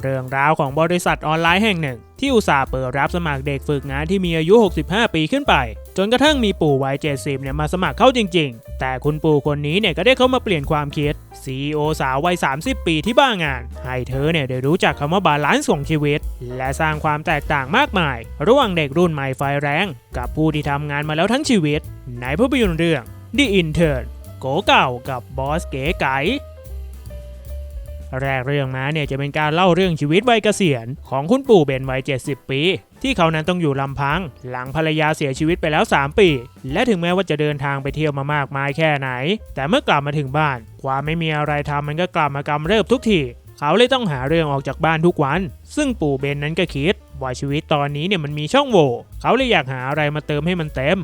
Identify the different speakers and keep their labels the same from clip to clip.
Speaker 1: เรื่องราวของบริษัทออนไลน์แห่งหนึ่ง ที่อุตส่าห์เปิดรับสมัครเด็กฝึกงานที่มีอายุ 65 ปีขึ้นไป จนกระทั่งมีปู่วัย 70 เนี่ยมาสมัครเข้าจริง ๆ แต่คุณปู่คนนี้เนี่ยก็ได้เข้ามาเปลี่ยนความคิด CEO สาววัย 30 ปีที่บ้างาน ให้เธอเนี่ยได้รู้จักคำว่าบาลานซ์ของชีวิต และสร้างความแตกต่างมากมาย ระหว่างเด็กรุ่นใหม่ไฟแรง กับผู้ที่ทำงานมาแล้วทั้งชีวิต ในภาพยนตร์เรื่อง The Intern โกเก่ากับบอสเก๋ไก๋ แรกเรื่องมาเนี่ยจะเป็นการเล่าเรื่องชีวิตวัยเกษียณของคุณปู่เบนวัย 70 ปี ที่เขานั้นต้องอยู่ลำพัง หลังภรรยาเสียชีวิตไปแล้ว 3 ปี และถึงแม้ว่าจะเดินทางไปเที่ยวมามากมายแค่ไหน แต่เมื่อกลับมาถึงบ้าน ความไม่มีอะไรทำมันก็กลับมากำเริบทุกทีเขาเลยต้องหาเรื่องออกจากบ้านทุกวัน ซึ่งปู่เบนนั้นก็คิดว่าชีวิตตอนนี้เนี่ยมันมีช่องโหว่เขาเลยอยากหาอะไรมาเติมให้มันเต็ม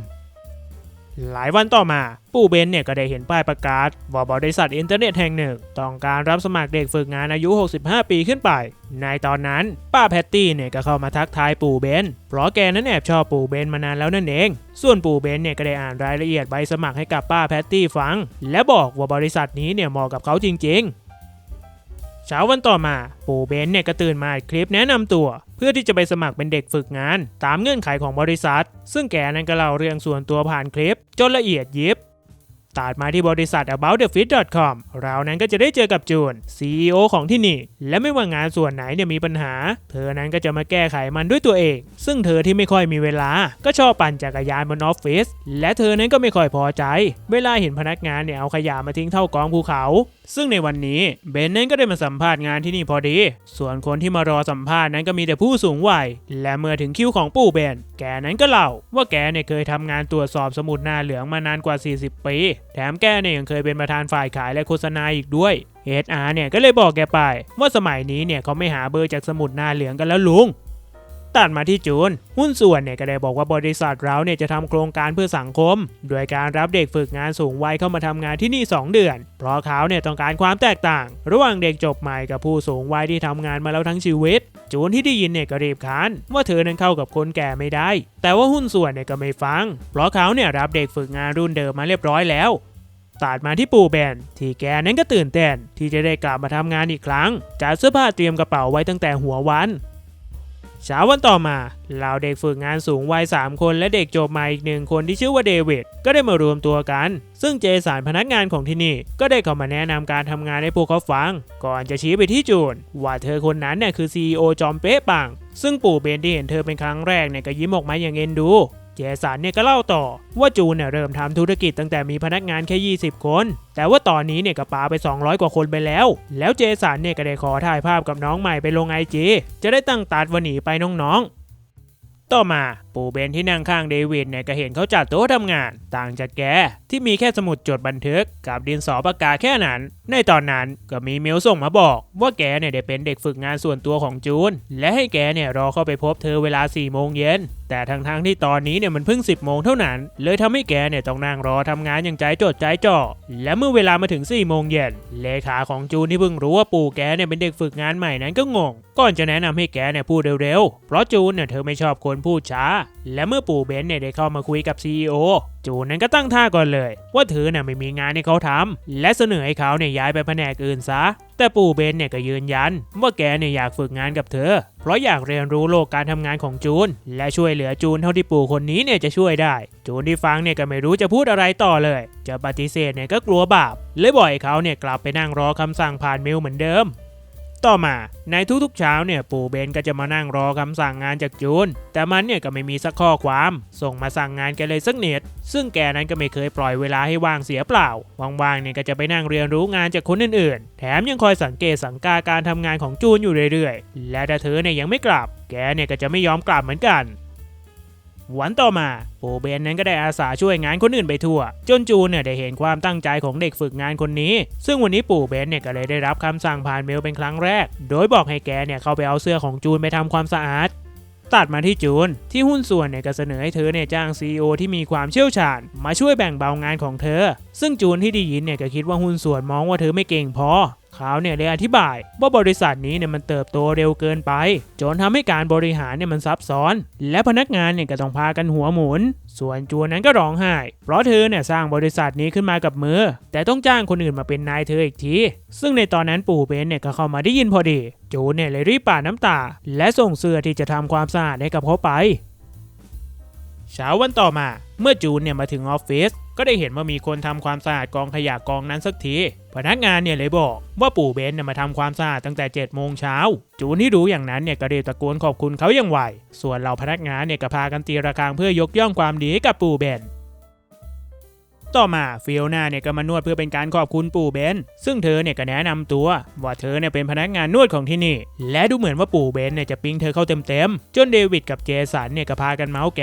Speaker 1: หลายวันต่อมาปู่เบนเนี่ยก็ได้เห็นป้ายประกาศว่าบริษัทอินเทอร์เน็ตแห่งหนึ่ง ต้องการรับสมัครเด็กฝึกงานอายุ 65 ปีขึ้นไป ในตอนนั้นป้าแพตตี้เนี่ยก็เข้ามาทักทายปู่เบน เพราะแกนั้นแอบชอบปู่เบนมานานแล้วนั่นเอง ส่วนปู่เบนเนี่ยก็ได้อ่านรายละเอียดใบสมัครให้กับป้าแพตตี้ฟัง และบอกว่าบริษัทนี้เนี่ยเหมาะกับเขาจริง ๆ เช้าวันต่อมาปู่เบนเนี่ยก็ตื่นมาคลิปแนะนำตัว เพื่อที่จะไปสมัครเป็นเด็กฝึกงาน ตามเงื่อนไขของบริษัท ซึ่งแกนั้นก็เล่าเรื่องส่วนตัวผ่านคลิป จนละเอียดยิบตัดมาที่บริษัท aboutthefit.com เรานั้นก็จะได้เจอกับจูน CEO ของที่นี่ และไม่ว่างานส่วนไหนเนี่ยมีปัญหา เธอนั้นก็จะมาแก้ไขมันด้วยตัวเอง ซึ่งเธอที่ไม่ค่อยมีเวลา ก็ชอบปั่นจักรยานบนออฟฟิศและเธอนั้นก็ไม่ค่อยพอใจ เวลาเห็นพนักงานเนี่ยเอาขยะมาทิ้งเท่ากองภูเขา ซึ่งในวันนี้เบนนั้นก็ได้มาสัมภาษณ์งานที่นี่พอดี ส่วนคนที่มารอสัมภาษณ์นั้นก็มีแต่ผู้สูงวัย และเมื่อถึงคิวของปู่เบน แกนั้นก็เล่า ว่าแกเนี่ยเคยทำงานตรวจสอบสมุดหน้าเหลืองมานานกว่า 40 ปี แถมแกเนี่ยยังเคยเป็นประธานฝ่ายขายและโฆษณาอีกด้วย HR เนี่ยก็เลยบอกแกไป ว่าสมัยนี้เนี่ยเขาไม่หาเบอร์จากสมุดหน้าเหลืองกันแล้วลุง ตัดมาที่จูน หุ้นส่วนเนี่ยก็ได้บอกว่าบริษัทเราเนี่ยจะทำโครงการเพื่อสังคม โดยการรับเด็กฝึกงานสูงวัยเข้ามาทำงานที่นี่ 2 เดือน เพราะเขาเนี่ยต้องการความแตกต่าง ระหว่างเด็กจบใหม่กับผู้สูงวัยที่ทำงานมาแล้วทั้งชีวิต จูนที่ได้ยินเนี่ยก็รีบค้านว่าเธอนั้นเข้ากับคนแก่ไม่ได้ แต่ว่าหุ้นส่วนเนี่ยก็ไม่ฟัง เพราะเขาเนี่ยรับเด็กฝึกงานรุ่นเดิมมาเรียบร้อยแล้วตัดมาที่ปู่แบน ที่แกนั้นก็ตื่นเต้นที่จะได้กลับมาทำงานอีกครั้งจัดเสื้อผ้าเตรียมกระเป๋าไว้ตั้งแต่หัววัน เช้าวันต่อมาเหล่าเด็กฝึกงานสูงวัย 3 คนและเด็กจบใหม่อีกหนึ่งคนที่ชื่อว่าเดวิดก็ได้มารวมตัวกัน ซึ่งเจสันพนักงานของที่นี่ ก็ได้เข้ามาแนะนำการทำงานให้พวกเขาฟัง ก่อนจะชี้ไปที่จูน ว่าเธอคนนั้นเนี่ยคือ CEO จอมเป๊ะปัง ซึ่งปู่เบนที่เห็นเธอเป็นครั้งแรกเนี่ยก็ยิ้มออกมาอย่างเอ็นดู เจสันเนี่ยก็เล่าต่อ ว่าจูนเนี่ยเริ่มทำธุรกิจตั้งแต่มีพนักงานแค่ 20 คน แต่ว่าตอนนี้เนี่ยก็ปาไป 200 กว่าคนไปแล้ว แล้วเจสันเนี่ยก็ได้ขอถ่ายภาพกับน้องใหม่ไปลงไอจีจะได้ตั้งตัดวันหนีไปน้องๆ ต่อมาปู่เบนที่นั่งข้างเดวิดเนี่ยก็เห็นเขาจัดโต๊ะทำงาน ต่างจากแกที่มีแค่สมุดจดบันทึกกับดินสอปากกาแค่นั้น ในตอนนั้นก็มีเมลส่งมาบอก ว่าแกเนี่ยได้เป็นเด็กฝึกงานส่วนตัวของจูน และให้แกเนี่ยรอเข้าไปพบเธอเวลา4โมงเย็น แต่ทั้งทงๆที่ตอนนี้เนี่ยมันเพิ่ง 10โมงเท่านั้น เลยทำให้แกเนี่ยต้องนั่งรอทำงานอย่างใจจดใจจ่อ และเมื่อเวลามาถึง4โมงเย็นเลขาของจูนที่เพิ่งรู้ว่าปู่แกเนี่ยเป็นเด็กฝึกงานใหม่นั้นก็งง ก่อนจะแนะนำให้แกเนี่ยพูดเร็วๆ เพราะจูนเนี่ยเธอไม่ชอบคนพูดช้า และเมื่อปู่เบนเนี่ยได้เข้ามาคุยกับ CEO จูนนั้นก็ตั้งท่าก่อนเลย ว่าเธอเนี่ยไม่มีงานให้เขาทำและเสนอให้เขาเนี่ยย้ายไปแผนกอื่นซะแต่ปู่เบนเนี่ยก็ยืนยัน ว่าแกเนี่ยอยากฝึกงานกับเธอ เพราะอยากเรียนรู้โลกการทำงานของจูน และช่วยเหลือจูนเท่าที่ปู่คนนี้เนี่ยจะช่วยได้ จูนที่ฟังเนี่ยก็ไม่รู้จะพูดอะไรต่อเลย จะปฏิเสธเนี่ยก็กลัวบาปเลยบ่อยเขาเนี่ยกลับไปนั่งรอคำสั่งผ่านเมลเหมือนเดิม ต่อมาในทุกๆเช้าเนี่ยปู่เบนก็จะมานั่งรอคำสั่งงานจากจูน แต่มันเนี่ยก็ไม่มีสักข้อความ ส่งมาสั่งงานแกเลยสักเนิดซึ่งแกนั้นก็ไม่เคยปล่อยเวลาให้ว่างเสียเปล่าว่างๆเนี่ยก็จะไปนั่งเรียนรู้งานจากคนอื่นๆ แถมยังคอยสังเกตสังกาการทำงานของจูนอยู่เรื่อยๆ และถ้าเธอเนี่ยยังไม่กลับ แกเนี่ยก็จะไม่ยอมกลับเหมือนกัน วันต่อมาปู่เบนนั้นก็ได้อาสาช่วยงานคนอื่นไปทั่ว จนจูนเนี่ยได้เห็นความตั้งใจของเด็กฝึกงานคนนี้ ซึ่งวันนี้ปู่เบนเนี่ยก็เลยได้รับคำสั่งผ่านเมลเป็นครั้งแรก โดยบอกให้แกเนี่ยเข้าไปเอาเสื้อของจูนไปทำความสะอาดตัดมาที่จูน ที่หุ้นส่วนเนี่ยก็เสนอให้เธอเนี่ยจ้าง CEO ที่มีความเชี่ยวชาญ มาช่วยแบ่งเบางานของเธอ ซึ่งจูนที่ได้ยินเนี่ยก็คิดว่าหุ้นส่วนมองว่าเธอไม่เก่งพอ เขาเนี่ยเลยอธิบายว่าบริษัทนี้เนี่ยมันเติบโตเร็วเกินไป จนทำให้การบริหารเนี่ยมันซับซ้อน และพนักงานเนี่ยก็ต้องพากันหัวหมุน ส่วนจูนนั้นก็ร้องไห้ เพราะเธอเนี่ยสร้างบริษัทนี้ขึ้นมากับมือ แต่ต้องจ้างคนอื่นมาเป็นนายเธออีกที ซึ่งในตอนนั้นปู่เบนเนี่ยก็เข้ามาได้ยินพอดี จูนเนี่ยเลยรีบปาดน้ำตา และส่งเสื้อที่จะทำความสะอาดให้กับเขาไป เช้าวันต่อมา เมื่อจูนเนี่ยมาถึงออฟฟิศก็ได้เห็นว่ามีคนทำความสะอาดกองขยะกองนั้นสักทีพนักงานเนี่ยเลยบอกว่าปู่เบนเนี่ยมาทำความสะอาดตั้งแต่7จ็ดโมงเช้าจูนที่รู้อย่างนั้นเนี่ยก็รีบตะโกนขอบคุณเขาอย่างไวส่วนเราพนักงานเนี่ยก็พากันตีระฆังเพื่อยกย่องความดีให้กับปู่เบน ต่อมาฟิโอนาเนี่ยก็มานวดเพื่อเป็นการขอบคุณปู่เบนซึ่งเธอเนี่ยก็แนะนำตัว ว่าเธอเนี่ยเป็นพนักงานนวดของที่นี่ และดูเหมือนว่าปู่เบนเนี่ยจะปิ๊งเธอเข้าเต็มๆ จนเดวิดกับเจสันเนี่ยก็พากันเมาส์แก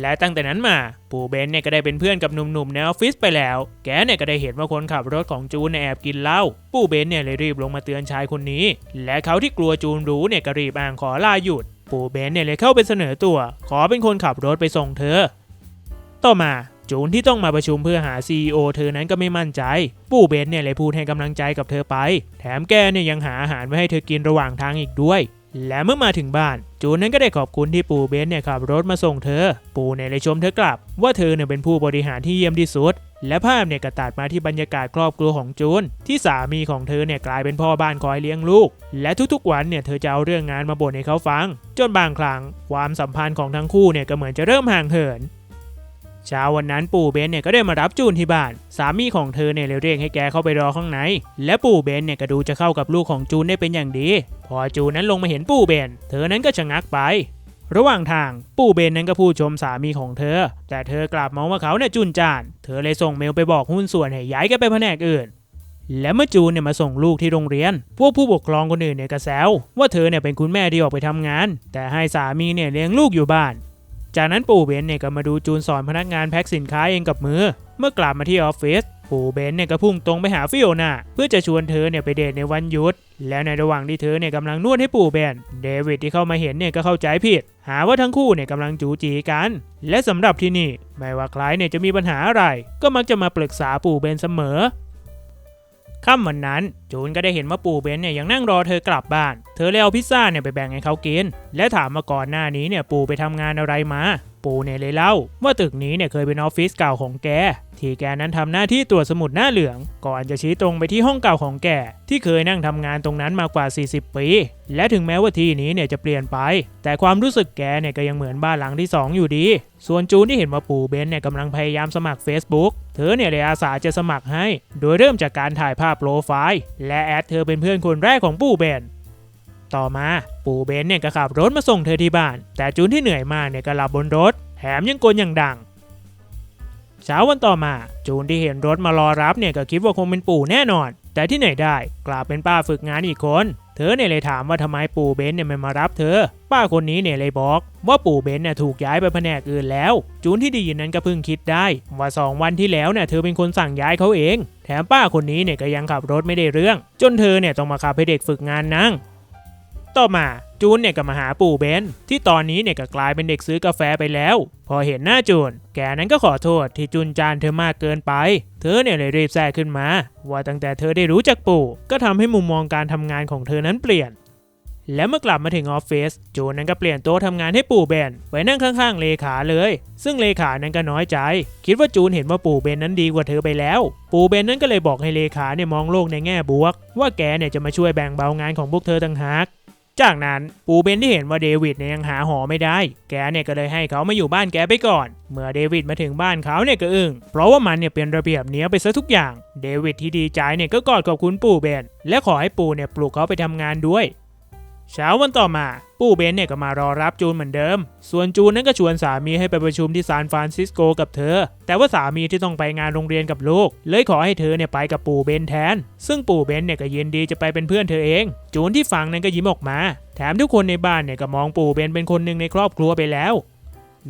Speaker 1: และตั้งแต่นั้นมาปู่เบนเนี่ยก็ได้เป็นเพื่อนกับหนุ่มๆในออฟฟิศไปแล้ว แกเนี่ยก็ได้เห็นว่าคนขับรถของจูนแอบกินเหล้า ปู่เบนเนี่ยเลยรีบลงมาเตือนชายคนนี้ และเขาที่กลัวจูนรู้เนี่ยก็รีบอ้างขอลาหยุด ปู่เบนเนี่ยเลยเข้าไปเสนอตัว ขอเป็นคนขับรถไปส่งเธอ ต่อมา จูนที่ต้องมาประชุมเพื่อหา CEO เธอนั้นก็ไม่มั่นใจ ปู่เบนเนี่ยเลยพูดให้กำลังใจกับเธอไป แถมแกเนี่ยยังหาอาหารไว้ให้เธอกินระหว่างทางอีกด้วย และเมื่อมาถึงบ้าน จูนนั้นก็ได้ขอบคุณที่ปู่เบนเนี่ยขับรถมาส่งเธอ ปู่เนี่ยเลยชมเธอกลับ ว่าเธอเนี่ยเป็นผู้บริหารที่เยี่ยมที่สุด และภาพเนี่ยก็ตัดมาที่บรรยากาศครอบครัวของจูน ที่สามีของเธอเนี่ยกลายเป็นพ่อบ้านคอยเลี้ยงลูก และทุกๆวันเนี่ยเธอจะเอาเรื่องงานมาบ่นให้เขาฟัง จนบางครั้งความสัมพันธ์ของทั้งคู่เนี่ยก็เหมือนจะเริ่มห่างเหิน เช้าวันนั้นปู่เบนเนี่ยก็ได้มารับจูนที่บ้าน สามีของเธอเนี่ยเลยเรียกให้แกเข้าไปรอข้างใน และปู่เบนเนี่ยก็ดูจะเข้ากับลูกของจูนได้เป็นอย่างดี พอจูนนั้นลงมาเห็นปู่เบน เธอนั้นก็ชะงักไป ระหว่างทางปู่เบนนั้นก็พูดชมสามีของเธอ แต่เธอกลับมองว่าเขาเนี่ยจุนจาน เธอเลยส่งเมลไปบอกหุ้นส่วนให้ย้ายกันไปแผนกอื่นและเมื่อจูนเนี่ยมาส่งลูกที่โรงเรียน พวกผู้ปกครองคนอื่นเนี่ยก็แซวว่าเธอเนี่ยเป็นคุณแม่ที่ออกไปทำงาน แต่ให้สามีเนี่ยเลี้ยงลูกอยู่บ้าน จากนั้นปู่เบนเนี่ยก็มาดูจูนสอนพนักงานแพ็คสินค้าเองกับมือ เมื่อกลับมาที่ออฟฟิศปู่เบนเนี่ยก็พุ่งตรงไปหาฟิโอนาเพื่อจะชวนเธอเนี่ยไปเดทในวันหยุด แล้วในระหว่างที่เธอเนี่ยกำลังนวดให้ปู่เบนเดวิดที่เข้ามาเห็นเนี่ยก็เข้าใจผิด หาว่าทั้งคู่เนี่ยกำลังจูจีกัน และสำหรับที่นี่ไม่ว่าใครเนี่ยจะมีปัญหาอะไร ก็มักจะมาปรึกษาปู่เบนเสมอ ค่ำวันนั้น จูนก็ได้เห็นว่าปู่เบนเนี่ยยังนั่งรอเธอกลับบ้าน เธอเลยเอาพิซซ่าเนี่ยไปแบ่งให้เขากิน และถามมาก่อนหน้านี้เนี่ยปู่ไปทำงานอะไรมา ปู่เนี่ยเลยเล่า ว่าตึกนี้เนี่ยเคยเป็นออฟฟิศเก่าของแก ที่แกนั้นทำหน้าที่ตรวจสมุดหน้าเหลือง ก่อนจะชี้ตรงไปที่ห้องเก่าของแก ที่เคยนั่งทำงานตรงนั้นมากว่า 40 ปี และถึงแม้ว่าที่นี้เนี่ยจะเปลี่ยนไป แต่ความรู้สึกแกเนี่ยก็ยังเหมือนบ้านหลังที่ 2 อยู่ดี ส่วนจูนที่เห็นว่าปู่เบนเนี่ยกำลังพยายามสมัคร Facebook เธอเนี่ยเลยอาสาจะสมัครให้ โดยเริ่มจากการถ่ายภาพโปรไฟล์ และแอดเธอเป็นเพื่อนคนแรกของปู่เบน ต่อมาปู่เบนเนี่ยก็ขับรถมาส่งเธอที่บ้าน แต่จูนที่เหนื่อยมากเนี่ยก็หลับบนรถ แถมยังกลอย่างดัง เช้าวันต่อมาจูนที่เห็นรถมารอรับเนี่ยก็คิดว่าคงเป็นปู่แน่นอน แต่ที่ไหนได้กลายเป็นป้าฝึกงานอีกคน เธอเนี่ยเลยถามว่าทำไมปู่เบนเนี่ยไม่มารับเธอ ป้าคนนี้เนี่ยเลยบอก ว่าปู่เบนเนี่ยถูกย้ายไปแผนกอื่นแล้ว จูนที่ได้ยินนั้นก็เพิ่งคิดได้ ว่าสองวันที่แล้วเนี่ยเธอเป็นคนสั่งย้ายเขาเอง แถมป้าคนนี้เนี่ยก็ยังขับรถไม่ได้เรื่อง จนเธอเนี่ยต้องมาขับให้เด็กฝึกงานนั่ง ต่อมาจูนเนี่ยก็มาหาปู่เบนที่ตอนนี้เนี่ยก็กลายเป็นเด็กซื้อกาแฟไปแล้ว พอเห็นหน้าจูน แกนั้นก็ขอโทษที่จุนจานเธอมากเกินไป เธอเนี่ยเลยรีบแทรกขึ้นมา ว่าตั้งแต่เธอได้รู้จักปู่ ก็ทำให้มุมมองการทำงานของเธอนั้นเปลี่ยน และเมื่อกลับมาถึงออฟฟิศจูนนั้นก็เปลี่ยนโต๊ะทำงานให้ปู่เบนไว้นั่งข้างๆเลขาเลย ซึ่งเลขานั้นก็น้อยใจ คิดว่าจูนเห็นว่าปู่เบนนั้นดีกว่าเธอไปแล้ว ปู่เบนนั้นก็เลยบอกให้เลขาเนี่ยมองโลกในแง่บวก ว่าแกเนี่ยจะมาช่วยแบ่งเบางานของพวกเธอต่างหาก จากนั้นปูเบนที่เห็นว่าเดวิดเนี่ยยังหาหอไม่ได้ แกเนี่ยก็เลยให้เขามาอยู่บ้านแกไปก่อน เมื่อเดวิดมาถึงบ้านเขาเนี่ยก็อึ้ง เพราะว่ามันเนี่ยเป็นระเบียบเนี้ยไปซะทุกอย่าง เดวิดที่ดีใจเนี่ยก็กอดขอบคุณปู่เบน และขอให้ปู่เนี่ยปลุกเขาไปทำงานด้วย เช้าวันต่อมา ปู่เบนเนี่ยก็มารอรับจูนเหมือนเดิม ส่วนจูนนั้นก็ชวนสามีให้ไปประชุมที่ซานฟรานซิสโกกับเธอ แต่ว่าสามีที่ต้องไปงานโรงเรียนกับลูก เลยขอให้เธอเนี่ยไปกับปู่เบนแทน ซึ่งปู่เบนเนี่ยก็ยินดีจะไปเป็นเพื่อนเธอเอง จูนที่ฟังนั้นก็ยิ้มออกมา แถมทุกคนในบ้านเนี่ยก็มองปู่เบนเป็นคนหนึ่งในครอบครัวไปแล้ว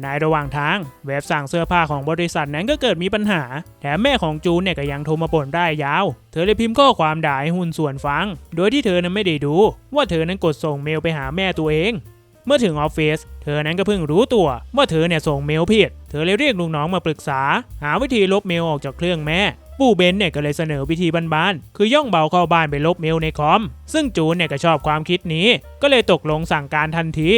Speaker 1: ในระหว่างทางเว็บสั่งเสื้อผ้าของบริษัทนั้นก็เกิดมีปัญหา แถมแม่ของจูนเนี่ยก็ยังโทรมาบ่นได้ยาว เธอเลยพิมพ์ข้อความด่าให้หุ้นส่วนฟัง โดยที่เธอนั้นไม่ได้ดู ว่าเธอนั้นกดส่งเมลไปหาแม่ตัวเอง เมื่อถึงออฟฟิศเธอนั้นก็เพิ่งรู้ตัว ว่าเธอเนี่ยส่งเมลผิด เธอเลยเรียกลูกน้องมาปรึกษา หาวิธีลบเมลออกจากเครื่องแม่ปู่เบนเนี่ยก็เลยเสนอวิธีบ้านๆ คือย่องเบาเข้าบ้านไปลบเมลในคอม ซึ่งจูนเนี่ยก็ชอบความคิดนี้ ก็เลยตกลงสั่งการทันที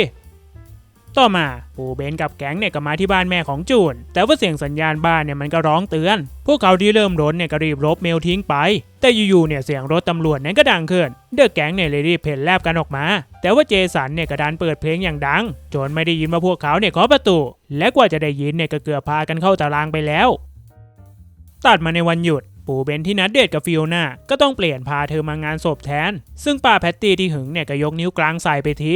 Speaker 1: ต่อมาปู่เบนกับแก๊งเนี่ยก็มาที่บ้านแม่ของจูน แต่ว่าเสียงสัญญาณบ้านเนี่ยมันก็ร้องเตือน พวกเขาที่เริ่มรนเนี่ยก็รีบลบเมลทิ้งไป แต่อยู่ๆเนี่ยเสียงรถตำรวจนั้นก็ดังขึ้น เดอะแก๊งเนี่ยเลยรีบเพ่นแลบกันออกมา แต่ว่าเจสันเนี่ยก็ดันเปิดเพลงอย่างดัง จนไม่ได้ยินว่าพวกเขาเนี่ยเคาะประตู และกว่าจะได้ยินเนี่ยก็เกือบพากันเข้าตารางไปแล้ว ตัดมาในวันหยุดปู่เบนที่นัดเดทกับฟิโอนาก็ต้องเปลี่ยนพาเธอมางานศพแทน ซึ่งป้าแพตตี้ที่หึงเนี่ยก็ยกนิ้วกลางใส่ไปที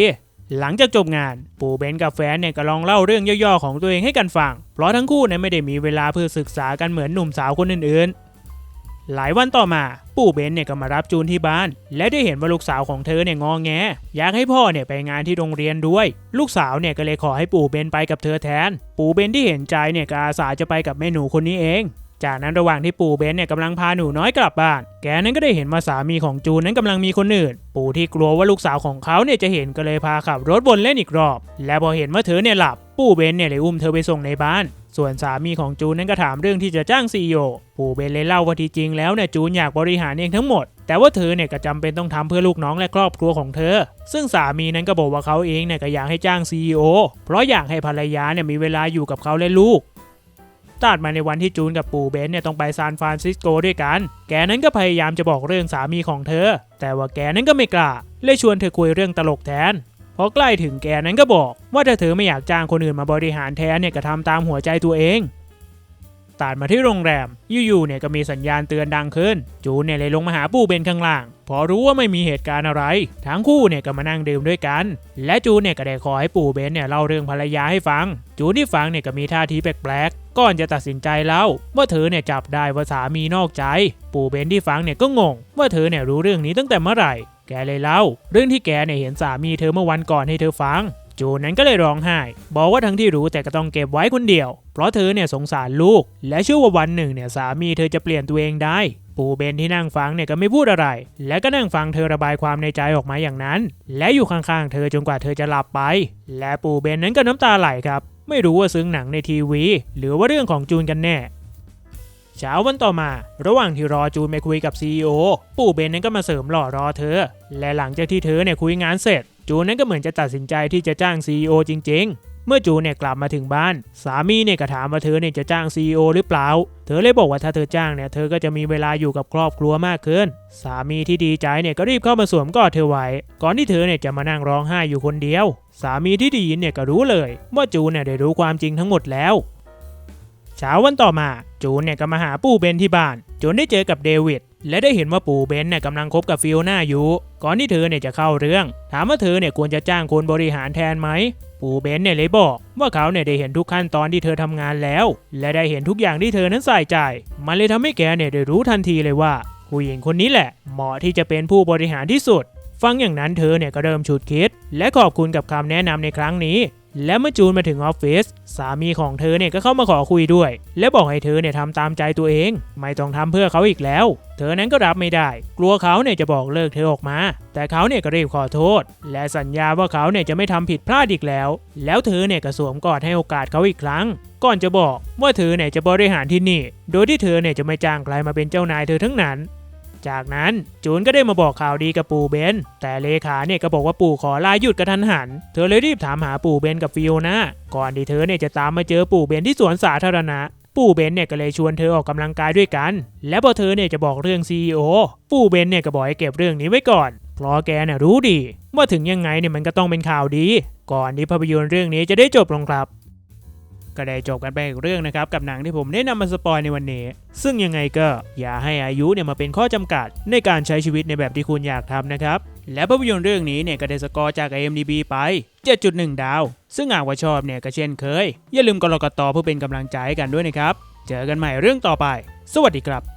Speaker 1: หลังจากจบงานปู่เบนกับแฟนเนี่ยก็ลองเล่าเรื่องย่อๆของตัวเองให้กันฟัง เพราะทั้งคู่เนี่ยไม่ได้มีเวลาเพื่อศึกษากันเหมือนหนุ่มสาวคนอื่นๆ หลายวันต่อมาปู่เบนเนี่ยก็มารับจูนที่บ้าน และได้เห็นว่าลูกสาวของเธอเนี่ยงอแง อยากให้พ่อเนี่ยไปงานที่โรงเรียนด้วย ลูกสาวเนี่ยก็เลยขอให้ปู่เบนไปกับเธอแทน ปู่เบนที่เห็นใจเนี่ยก็อาสาจะไปกับแม่หนูคนนี้เอง จากนั้นระหว่างที่ปู่เบนเนี่ยกำลังพาหนูน้อยกลับบ้าน แกนั้นก็ได้เห็นว่าสามีของจูนนั้นกำลังมีคนอื่น ปู่ที่กลัวว่าลูกสาวของเขาเนี่ยจะเห็นก็เลยพาขับรถวนเล่นอีกรอบ และพอเห็นว่าเธอเนี่ยหลับ ปู่เบนเนี่ยเลยอุ้มเธอไปส่งในบ้าน ส่วนสามีของจูนนั้นก็ถามเรื่องที่จะจ้างซีโอปู่เบนเลยเล่าว่าที่จริงแล้วเนี่ยจูนอยากบริหารเองทั้งหมด แต่ว่าเธอเนี่ยก็จำเป็นต้องทำเพื่อลูกน้องและครอบครัวของเธอ ซึ่งสามีนั้นก็บอกว่าเขาเองเนี่ยก็อยากให้จ้าง CEO เพราะอยากให้ภรรยาเนี่ยมีเวลาอยู่กับเขาและลูก ตัดมาในวันที่จูนกับปู่เบนเนี่ยต้องไปซานฟรานซิสโกด้วยกัน แกนั้นก็พยายามจะบอกเรื่องสามีของเธอ แต่ว่าแกนั้นก็ไม่กล้าเลยชวนเธอคุยเรื่องตลกแทนพอใกล้ถึงแกนั้นก็บอก ว่าถ้าเธอไม่อยากจ้างคนอื่นมาบริหารแทนเนี่ยก็ทำตามหัวใจตัวเอง ตัดมาที่โรงแรมอยู่ๆเนี่ยก็มีสัญญาณเตือนดังขึ้น จูนเนี่ยเลยลงมาหาปู่เบนข้างล่าง พอรู้ว่าไม่มีเหตุการณ์อะไร ทั้งคู่เนี่ยก็มานั่งดื่มด้วยกัน และจูนเนี่ยก็ได้ขอให้ปู่เบนเนี่ยเล่าเรื่องภรรยาให้ฟัง จูนที่ฟังเนี่ยก็มีท่าทีแปลกๆก่อนจะตัดสินใจเล่าว่าเธอเนี่ยจับได้ว่าสามีนอกใจ ปู่เบนที่ฟังเนี่ยก็งง ว่าเธอเนี่ยรู้เรื่องนี้ตั้งแต่เมื่อไหร่ แกเลยเล่า เรื่องที่แกเนี่ยเห็นสามีเธอเมื่อวันก่อนให้เธอฟัง จูนนั้นก็เลยร้องไห้ บอกว่าทั้งที่รู้แต่ก็ต้องเก็บไว้คนเดียว เพราะเธอเนี่ยสงสารลูก และเชื่อว่าวันหนึ่งเนี่ยสามีเธอจะเปลี่ยนตัวเองได้ ปู่เบนที่นั่งฟังเนี่ยก็ไม่พูดอะไร และก็นั่งฟังเธอระบายความในใจออกมาอย่างนั้น และอยู่ข้างๆเธอจนกว่าเธอจะหลับไป และปู่เบนนั้นก็น้ำตาไหลครับ ไม่รู้ว่าซึ้งหนังในทีวี หรือว่าเรื่องของจูนกันแน่เช้าวันต่อมา ระหว่างที่รอจูนไปคุยกับ CEO ปู่เบนนั้นก็มาเสริมหล่อรอเธอ และหลังจากที่เธอเนี่ยคุยงานเสร็จ จูนนั้นก็เหมือนจะตัดสินใจที่จะจ้าง CEO จริง ๆ เมื่อจูนเนี่ยกลับมาถึงบ้าน สามีเนี่ยก็ถามว่าเธอเนี่ยจะจ้าง CEO หรือเปล่า เธอเลยบอกว่าถ้าเธอจ้างเนี่ยเธอก็จะมีเวลาอยู่กับครอบครัวมากขึ้น สามีที่ดีใจเนี่ยก็รีบเข้ามาสวมกอดเธอไว้ ก่อนที่เธอเนี่ยจะมานั่งร้องไห้อยู่คนเดียว สามีที่ได้ยินเนี่ยก็รู้เลย ว่าจูนเนี่ยได้รู้ความจริงทั้งหมดแล้ว เช้าวันต่อมาจูนเนี่ยก็มาหาปู่เบนที่บ้านจนได้เจอกับเดวิดและได้เห็นว่าปู่เบนเนี่ยกำลังคบกับฟิโอนาอยู่ก่อนที่เธอเนี่ยจะเข้าเรื่อง ถามว่าเธอเนี่ยควรจะจ้างคนบริหารแทนไหมปู่เบนเนี่ยเลยบอก ว่าเขาเนี่ยได้เห็นทุกขั้นตอนที่เธอทำงานแล้ว และได้เห็นทุกอย่างที่เธอนั้นใส่ใจ มันเลยทำให้แกเนี่ยได้รู้ทันทีเลยว่าผู้หญิงคนนี้แหละ เหมาะที่จะเป็นผู้บริหารที่สุด ฟังอย่างนั้นเธอเนี่ยก็เริ่มฉุดคิด และขอบคุณกับคำแนะนำในครั้งนี้ และเมื่อจูนมาถึงออฟฟิศสามีของเธอเนี่ยก็เข้ามาขอคุยด้วย และบอกให้เธอเนี่ยทำตามใจตัวเอง ไม่ต้องทำเพื่อเขาอีกแล้ว เธอนั้นก็รับไม่ได้ กลัวเขาเนี่ยจะบอกเลิกเธอออกมา แต่เขาเนี่ยก็รีบขอโทษ และสัญญาว่าเขาเนี่ยจะไม่ทำผิดพลาดอีกแล้ว แล้วเธอเนี่ยก็สวมกอดให้โอกาสเขาอีกครั้ง ก่อนจะบอกว่าเธอเนี่ยจะบริหารที่นี่ โดยที่เธอเนี่ยจะไม่จ้างใครมาเป็นเจ้านายเธอทั้งนั้น จากนั้นจูนก็ได้มาบอกข่าวดีกับปู่เบน แต่เลขาเนี่ยก็บอกว่าปู่ขอลาหยุดกระทันหัน เธอเลยรีบถามหาปู่เบนกับฟิโอนาก่อนที่เธอเนี่ยจะตามมาเจอปู่เบนที่สวนสาธารณะปู่เบนเนี่ยก็เลยชวนเธอออกกำลังกายด้วยกัน และพอเธอเนี่ยจะบอกเรื่อง CEO ปู่เบนเนี่ยก็บอกให้เก็บเรื่องนี้ไว้ก่อน เพราะแกเนี่ยรู้ดี ว่าถึงยังไงเนี่ยมันก็ต้องเป็นข่าวดี ก่อนที่ภาพยนตร์เรื่องนี้จะได้จบลงครับ ก็ได้จบกันไปอีกเรื่องนะครับกับหนังที่ผมได้นำมาสปอยในวันนี้ ซึ่งยังไงก็อย่าให้อายุเนี่ยมาเป็นข้อจำกัด ในการใช้ชีวิตในแบบที่คุณอยากทำนะครับ และภาพยนตร์เรื่องนี้เนี่ยก็ได้สกอร์จาก IMDb ไป 7.1 ดาว ซึ่งหากว่าชอบเนี่ยก็เช่นเคย อย่าลืมกดกระตอเพื่อเป็นกำลังใจกันด้วยนะครับ เจอกันใหม่เรื่องต่อไป สวัสดีครับ